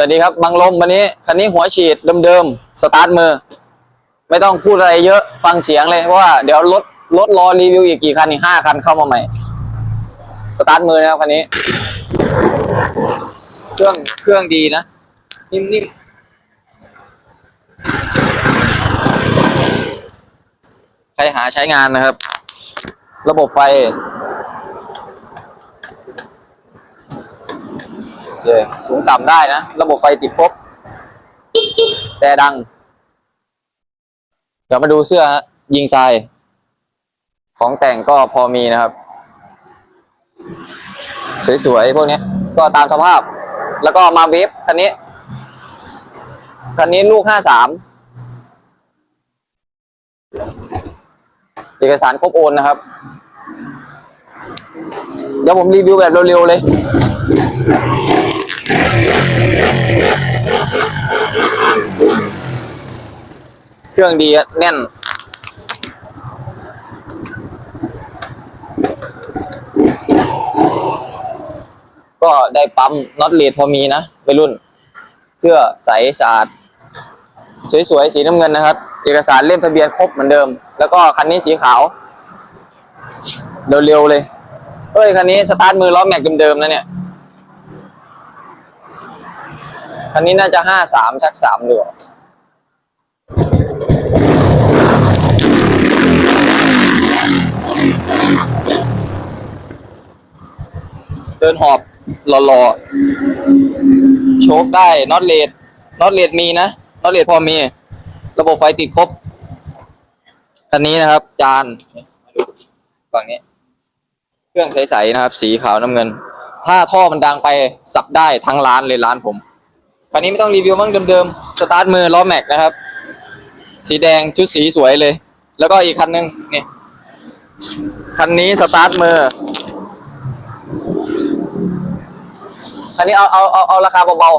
สวัสดีครับบังลมวันนี้คันนี้หัวฉีดเดิมๆสตาร์ทมือ ไม่ต้องพูดอะไรเยอะฟังเสียงเลยเพราะว่าเดี๋ยวรถรถรอรีวิวอีกกี่คันอีกห้าคันเข้ามาใหม่ สตาร์ทมือนะครับคันนี้ เครื่องเครื่องดีนะ นิ่มๆใครหาใช้งานนะครับ ระบบไฟโอ เคสูงต่ำได้นะ ระบบไฟติดครบแต่ดัง เดี๋ยวมาดูเสื้อฮะยิงทราย ของแต่งก็พอมีนะครับ สวยๆพวกนี้ก็ตามสภาพ แล้วก็มาเวฟคันนี้ คันนี้ลูกห้าสามเอกสารครบโอนนะครับ เดี๋ยวผมรีวิวแบบเร็วๆเลย เครื่องดีแน่น ก็ได้ปั๊มน็อตเลดพอมีนะไปรุ่น เสื้อใสสะอาด สวยๆ สีน้ำเงินนะครับ เอกสารเล่มทะเบียนครบเหมือนเดิม แล้วก็คันนี้สีขาว เร็วๆ เลยเฮ้ยคันนี้สตาร์ทมือล้อแม็กเดิมๆนะเนี่ยคันนี้น่าจะห้าสามชักสามดูอ เดินหอบหล่อๆโชคได้น็อตเลดน็อตเลดมีนะน็อตเลดพอมี ระบบไฟติดครบคันนี้นะครับ จานฝั่งนี้ เครื่องใสๆนะครับ สีขาวน้ำเงิน ถ้าท่อมันดังไปสับได้ทั้งร้านเลยร้านผมคันนี้ไม่ต้องรีวิวมั้งเดิมๆสตาร์ทมือล้อแม็กนะครับ สีแดงชุดสีสวยเลย แล้วก็อีกคันนึงนี่คันนี้สตาร์ทมือ อันนี้เอาเอาเอาเอาราคาเบา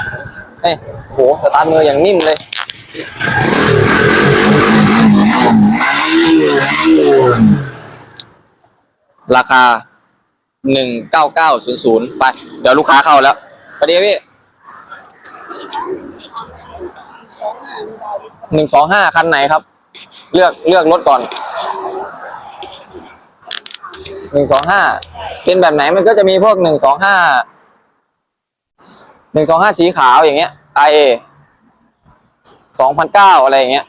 ๆเฮ้ยโหสตาร์ทมืออย่างนิ่มเลยราคาหนึ่งเก้าเก้าศูนย์ศูนย์ไป เดี๋ยวลูกค้าเข้าแล้วสวัสดีพี่หนึ่งสองห้าคันไหนครับ เลือกเลือกรถก่อนหนึ่งสองห้าเป็นแบบไหนมันก็จะมีพวกหนึ่งสองห้า หนึ่งสองห้าสีขาวอย่างเงี้ย IA สองพันเก้าอะไรอย่างเงี้ย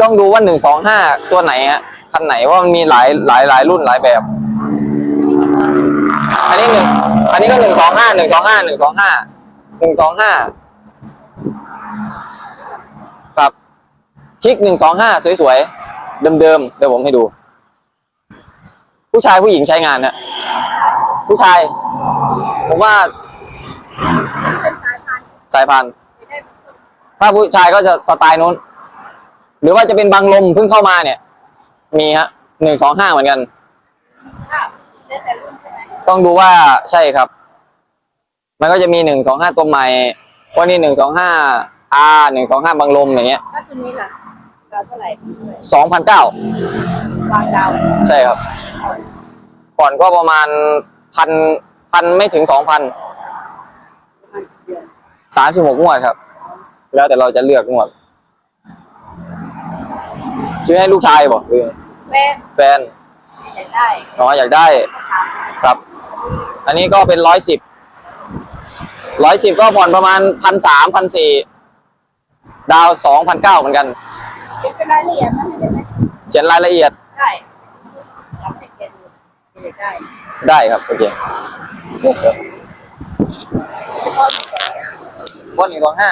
ต้องดูว่าหนึ่งสองห้าตัวไหนฮะคันไหนว่ามันมีหลายหลายหลายรุ่นหลายแบบ อันนี้หนึ่งอันนี้ก็หนึ่งสองห้าหนึ่งสองห้าหนึ่งสองห้าหนึ่งสองห้าครับคลิกหนึ่งสองห้าสวยๆ เดิมๆ เดี๋ยวผมให้ดู ผู้ชายผู้หญิงใช้งานนะผู้ชาย ผมว่าายพันธุ์สายพันธุ์จะได้ผสมถ้าผู้ชายก็จะสไตล์นู้น หรือว่าจะเป็นบางลมเพิ่งเข้ามาเนี่ย มีฮะหนึ่งสองห้าเหมือนกันค่ะแล้วแต่รุ่นใช่ไหมต้องดูว่าใช่ครับ มันก็จะมีหนึ่งสองห้าตัวใหม่วันนี้หนึ่งสองห้า R หนึ่งสองห้าบางลมอย่างเงี้ยถ้าตัวนี้ล่ะดาวเท่าไหร่สองพันเก้าวางดาวใช่ครับ ก่อนก็ประมาณพันพันไม่ถึงสองพัน ประมาณกี่เดือน สามสิบหกงวดครับ แล้วแต่เราจะเลือกงวด ซื้อให้ลูกชายบอกหรือแม่แฟนอยากได้น้อยอยากได้ถามครับ อันนี้ก็เป็นร้อยสิบร้อยสิบก็ผ่อนประมาณพันสามพันสี่ดาวสองพันเก้าเหมือนกันเก็บเป็นรายละเอียดมาให้ได้ไหมเขียนรายละเอียดได้จำให้แกดูอยากได้ได้ครับโอเค เฉพาะ ก้อนหนึ่งสองห้า